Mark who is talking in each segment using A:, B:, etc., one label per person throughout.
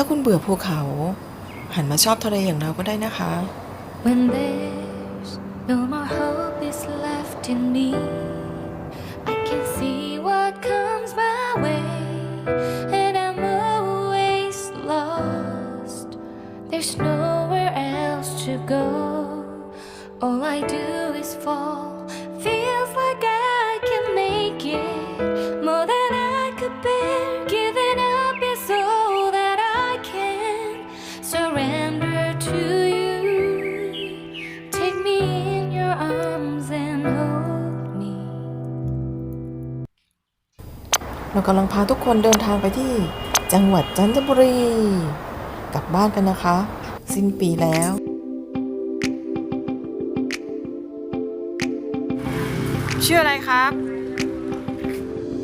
A: ถ้าคุณเบื่อภูเขา หันมาชอบทะเลอย่างเราก็ได้นะคะ
B: When there's no more hope is left in me, I can see what comes my way, and I'm always lost. There's nowhere else to go. All I do is fall.
A: กำลังพาทุกคนเดินทางไปที่จังหวัดจันทบุรี กลับบ้านกันนะคะ สิ้นปีแล้ว ชื่ออะไรครับ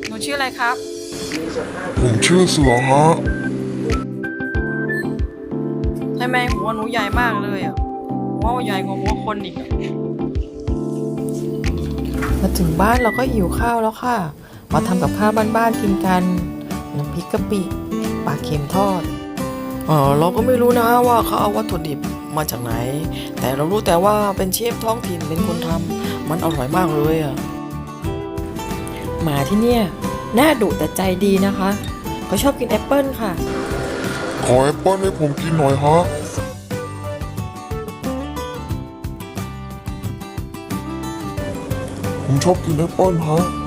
A: หนูชื่ออะไรครับ
C: ผมชื่อเสือฮะ
A: ทำไมหัวหนูใหญ่มากเลยอะหัวใหญ่กว่าหัวคนอีกอะมาถึงบ้านเราก็หิวข้าวแล้วค่ะ มาทำกับข้าวบ้านๆกินกันน้ำพริกกะปิปลาเค็มทอดอ๋อเราก็ไม่รู้นะว่าเขาเอาวัตถุดิบมาจากไหน แต่เรารู้แต่ว่าเป็นเชฟท้องถิ่นเป็นคนทำมันอร่อยมากเลยอะหมาที่เนี่ยน่าดุแต่ใจดีนะคะเขาชอบกินแอปเปิลค่ะ
C: ขอแอปเปิลให้ผมกินหน่อยฮะผมชอบกินแอปเปิลฮะ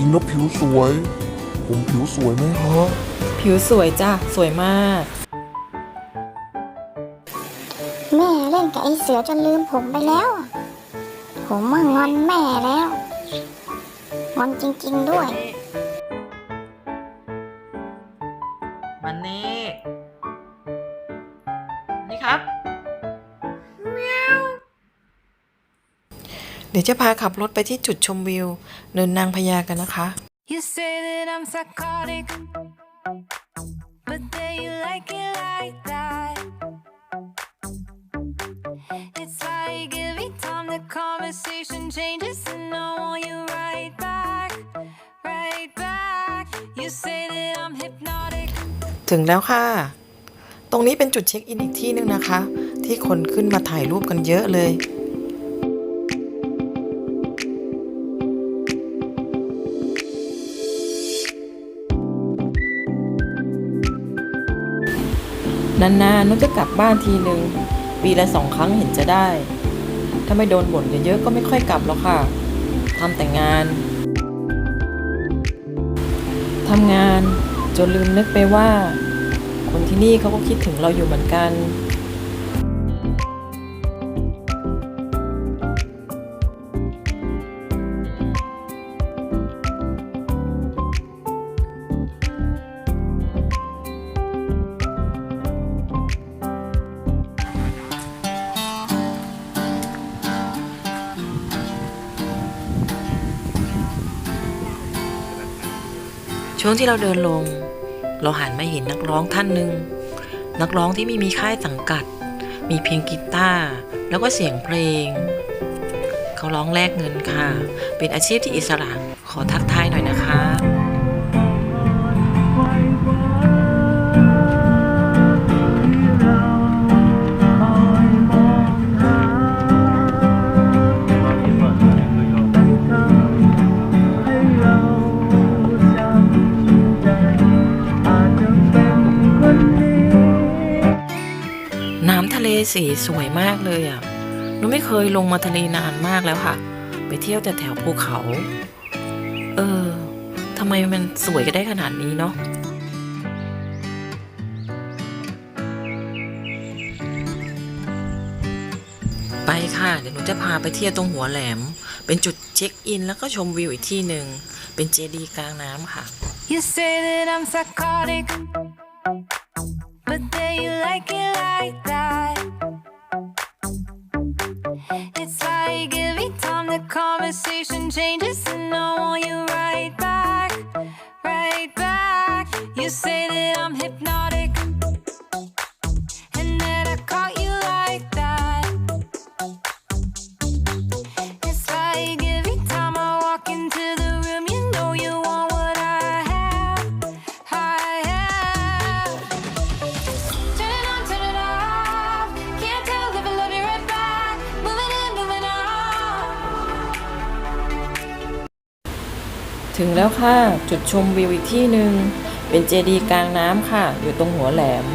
C: กินแล้วผิวสวย ผมผิวสวยไหมฮะ
A: ผิวสวยจ้ะ สวยมาก
D: แม่เล่นกับไอ้เสือจนลืมผมไปแล้ว ผมว่างอนแม่แล้ว งอนจริง ๆด้วย
A: มันนี่ นี่ครับ ดี๋ยวจะพาขับรถไปที่จุดชมวิว เนินนางพญากันนะคะ
B: You say that I'm psychotic, but then you like it like that. It's like every time the conversation changes, and I want you right back, right back. You say that I'm hypnotic.
A: ถึงแล้วค่ะ ตรงนี้เป็นจุดเช็คอินอีกที่หนึงนะคะ ที่คนขึ้นมาถ่ายรูปกันเยอะเลย นานๆนุชจะกลับบ้านทีหนึ่งปีละสองครั้งเห็นจะได้ ถ้าไม่โดนบ่นเยอะๆก็ไม่ค่อยกลับหรอกค่ะทำแต่งานทำงานจนลืมนึกไปว่า คนที่นี่เขาก็คิดถึงเราอยู่เหมือนกัน ช่วงที่เราเดินลง เราหันมาเห็นนักร้องท่านหนึ่ง นักร้องที่ไม่มีค่ายสังกัด มีเพียงกีตาร์แล้วก็เสียงเพลง เขาร้องแลกเงินค่ะ เป็นอาชีพที่อิสระขอทักทายหน่อย สีสวยมากเลยอะหนูไม่เคยลงมาทะเลนานมากแล้วค่ะ ไปเที่ยวแต่แถวภูเขา เออทำไมมันสวยกันได้ขนาดนี้เนาะไปค่ะ เดี๋ยวหนูจะพาไปเที่ยวตรงหัวแหลม เป็นจุดเช็คอิน แล้วก็ชมวิวอีกที่หนึ่ง เป็นเจดีย์กลางน้ำค่ะ
B: You say that I'm psychotic, but then you like it like that. The conversation changes, and want you
A: ถึงแล้วค่ะ จุดชมวิวอีกที่หนึ่งเป็นเจดีย์กลางน้ำค่ะ อยู่ตรงหัวแหลม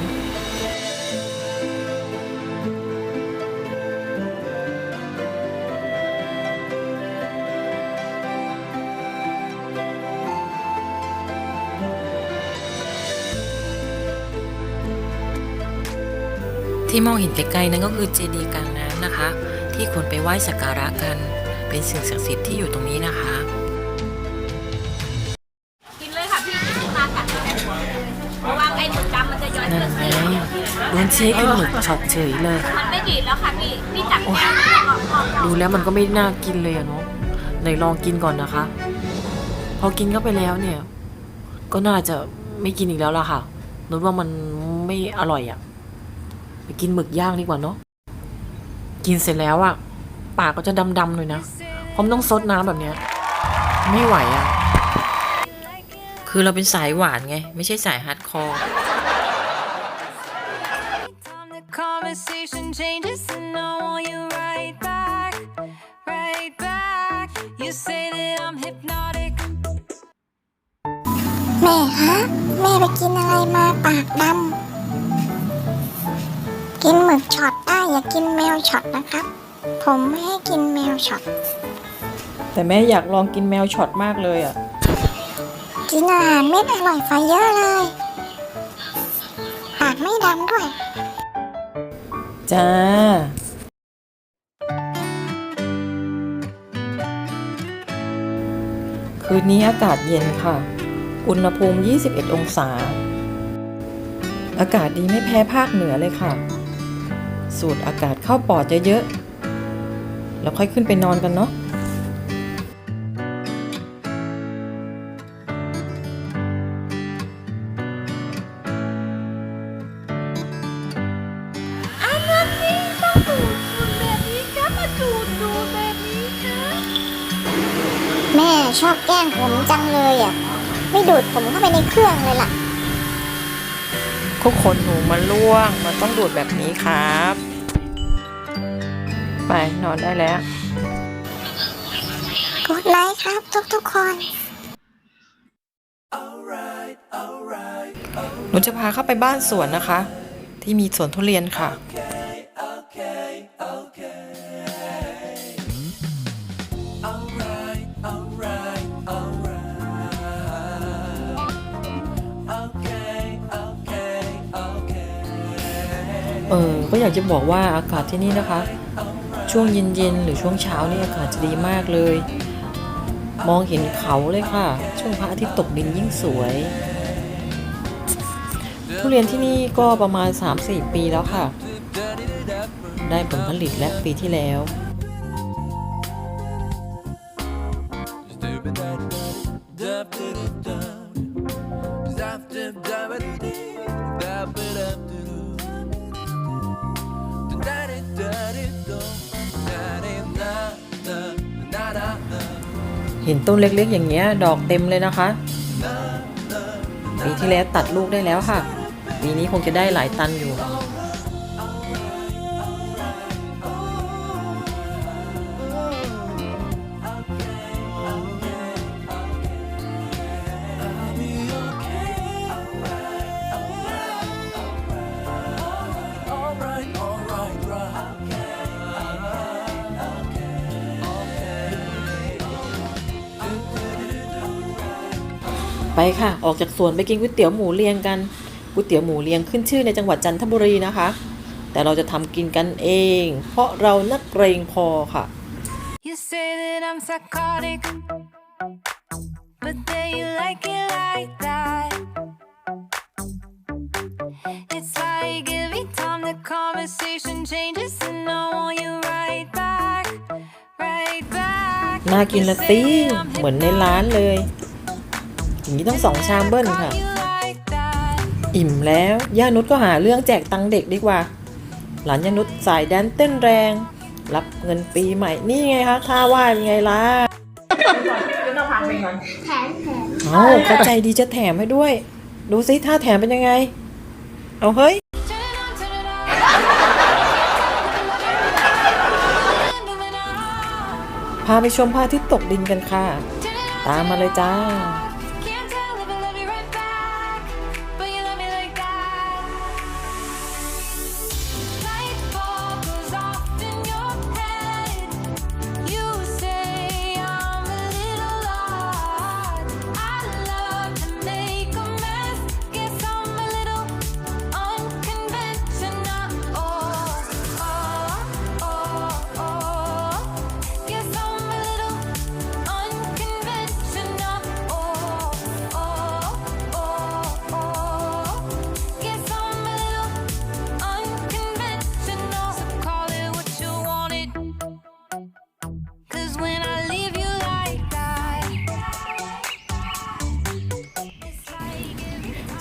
A: ที่มองเห็นไกลๆนั่นก็คือเจดีย์กลางน้ำนะคะ ที่คนไปไหว้สักการะกัน เป็นสิ่งศักดิ์สิทธิ์ที่อยู่ตรงนี้นะคะ โดนชี้ขึ้นหมึกช็อตเฉยเลย
E: มันไม่ดีดแล้วค่ะพี่พี่จับแก้วออกออกออก
A: ดูแล้วมันก็ไม่น่ากินเลยอะเนาะไหนลองกินก่อนนะคะ พอกินเข้าไปแล้วเนี่ย ก็น่าจะไม่กินอีกแล้วล่ะค่ะนึกว่ามันไม่อร่อยอะไปกินหมึกย่างดีกว่าเนาะกินเสร็จแล้วอะปากก็จะดำๆหน่อยนะเพราะมันต้องซดน้ำแบบเนี้ย ไม่ไหวอะคือเราเป็นสายหวานไง ไม่ใช่สายฮาร์ดคอร์
D: แม่ฮะ แม่ไปกินอะไรมาปากดำกินหมึกช็อตได้อย่ากินแมวช็อตนะครับ ผมไม่ให้กินแมวช็อต
A: แต่แม่อยากลองกินแมวช็อตมากเลยอะ
D: กินอาหารเม็ดอร่อยไฟเยอะเลย ปากไม่ดำด้วย
A: จ้า คืนนี้อากาศเย็นค่ะ อุณหภูมิ 21 องศา อากาศดีไม่แพ้ภาคเหนือเลยค่ะ สูดอากาศเข้าปอดเยอะๆ แล้วค่อยขึ้นไปนอนกันเนาะ
E: แม่
D: ชอบแกล้งผมจังเลยอะ ไม่ดูดผมเข้าไปในเครื่องเลยล่ะ
A: ทุกคนหนูมันล่วง มันต้องดูดแบบนี้ครับ ไปนอนได้แล้ว
D: กดไลค์ครับทุกๆคน
A: หนูจะพาเข้าไปบ้านสวนนะคะ ที่มีสวนทุเรียนค่ะ เออก็อยากจะบอกว่าอากาศที่นี่นะคะ ช่วงเย็นๆหรือช่วงเช้านี่อากาศจะดีมากเลย มองเห็นเขาเลยค่ะ ช่วงพระอาทิตย์ตกดินยิ่งสวยทุเรียนที่นี่ก็ประมาณ 3-4 ปีแล้วค่ะ ได้ผลผลิตและปีที่แล้ว เห็นต้นเล็กๆ อย่างเงี้ยดอกเต็มเลยนะคะ ปีที่แล้วตัดลูกได้แล้วค่ะ ปีนี้คงจะได้หลายตันอยู่ ค่ะ ออกจากสวนไปกินก๋วยเตี๋ยวหมูเรียงกันก๋วยเตี๋ยวหมูเรียงขึ้นชื่อในจังหวัดจันทบุรีนะคะ แต่เราจะทำกินกันเอง เพราะเรานักเกรงพอค่ะ
B: You say that I'm psychotic, but then you like it like that. It's like every time the conversation changes, and I want you right back, right back.
A: น่ากิน
B: You
A: ละ
B: say
A: สิ
B: that I'm
A: เหมือนในร้านเลย อย่างนี้ต้องสองชามเบิ้ลค่ะ
B: You like that.
A: อิ่มแล้ว ย่านุชก็หาเรื่องแจกตังค์เด็กดีกว่า หลานย่านุชสายแดนเต้นแรง รับเงินปีใหม่นี่ไงคะท่าว่ายเป็นไงล่ะเอ้าเข้าใจดีจะแถมให้ด้วย ดูซิท่าแถมเป็นยังไง เอาเฮ้ย
B: Turn it on, turn it on. Moving on.
A: พาไปชมพระอาทิตย์ตกดินกันค่ะ
B: Turn it on,
A: ตามมาเลยจ้า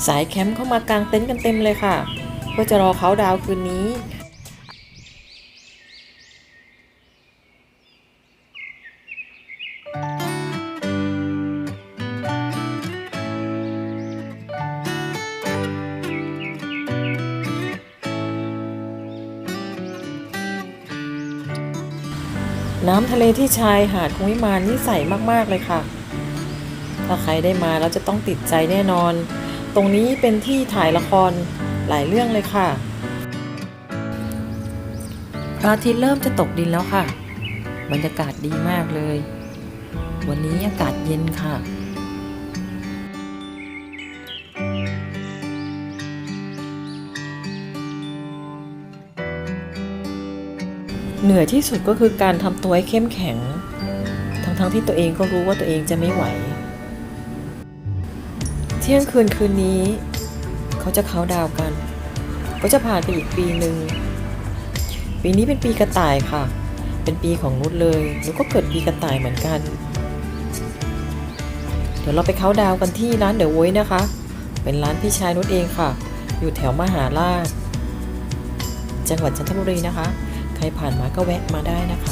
A: สายแคมป์เข้ามากางเต็นท์กันเต็มเลยค่ะ เพื่อจะรอเขาดาวคืนนี้น้ำทะเลที่ชายหาดคงวิมานนี่ใสมาก ๆ เลยค่ะ ถ้าใครได้มาแล้วจะต้องติดใจแน่นอน ตรงนี้เป็นที่ถ่ายละครหลายเรื่องเลยค่ะพระอาทิตย์เริ่มจะตกดินแล้วค่ะ บรรยากาศดีมากเลย วันนี้อากาศเย็นค่ะเหนื่อยที่สุดก็คือการทำตัวให้เข้มแข็ง ทั้งๆที่ตัวเองก็รู้ว่าตัวเองจะไม่ไหว ที่ยงคืนคืนนี้ เขาจะเขาดาวกัน ก็จะผ่านไปอีกปีหนึ่งปีนี้เป็นปีกระต่ายค่ะ เป็นปีของนุชเลยนุชก็เกิดปีกระต่ายเหมือนกัน เดี๋ยวเราไปเขาดาวกันที่ร้านเดอะโวยนะคะ เป็นร้านพี่ชายนุชเองค่ะ อยู่แถวมหาราชจังหวัดจันทบุรีนะคะ ใครผ่านมาก็แวะมาได้นะคะ